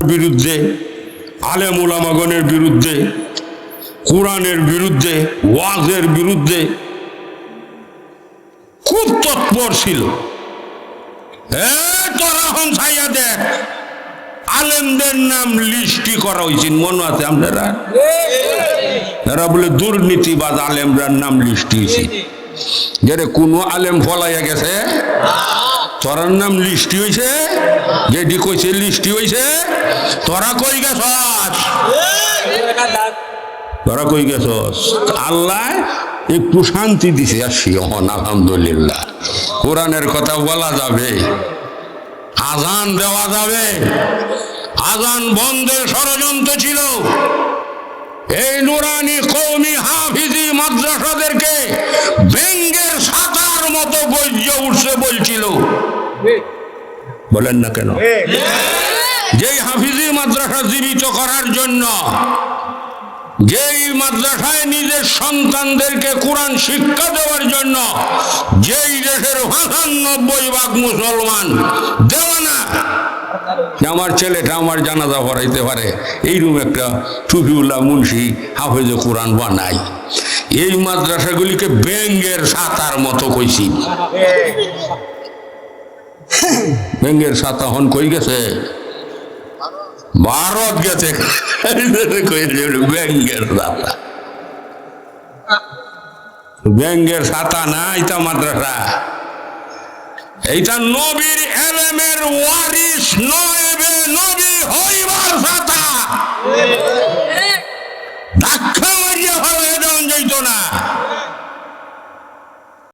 বিরুদ্ধে, আলেম ওলামাগণের বিরুদ্ধে, কোরআনের বিরুদ্ধে, ওয়াজের বিরুদ্ধে খুব তৎপর ছিল। এ, তোরা হন ছাইয়া দেখ, আলেমদের নাম লিস্টি করা হয়েছে মনে আছে আপনারা? এরা বলে দুর্নীতিবাদ আলেমরার নাম লিস্টি হয়েছে যেটা কোনো আলেম ফলাইয়া গেছে? তোরার নাম লিস্টি হয়েছে যেটি কইছে লিস্টি হয়েছে তোরা কই গেছস? তোরা কই গেছস? আল্লাহ একটু শান্তি দিছে। আসি হন, আলহামদুলিল্লাহ। কোরআনের কথা বলা যাবে। আজান দেওয়া যাবে। আজান বন্ধের ষড়যন্ত্র ছিল। এই নুরানি কৌমি হাফিজি মাদ্রাসাদেরকে ব্যঙ্গের সাতার মতো বৈর্য উঠছে বলছিল। বলেন না কেন? যেই হাফিজি মাদ্রাসা জীবিত করার জন্য যেই মাদ্রাসায় নিজের সন্তানদেরকে কোরআন শিক্ষা দেওয়ার জন্য যেই দেশের পঁচানব্বই ভাগ মুসলমান দেওয়ানা আমার ছেলেটা আমার জানাজা পড়াইতে পারে। এইরকম একটা টুপিউল্লাহ মুন্সি হাফেজে কোরআন বানাই এই মাদ্রাসাগুলিকে ব্যাঙ্গের সাতার মতো কইছি। ব্যঙ্গের সাতা হন কই গেছে? ভারত গেছে। ব্যাঙ্গের দাতা ব্যঙ্গের সাতা না এটা মাদ্রাসা। এইটা নবীর এলেমের ওয়ারিস নয় নবী।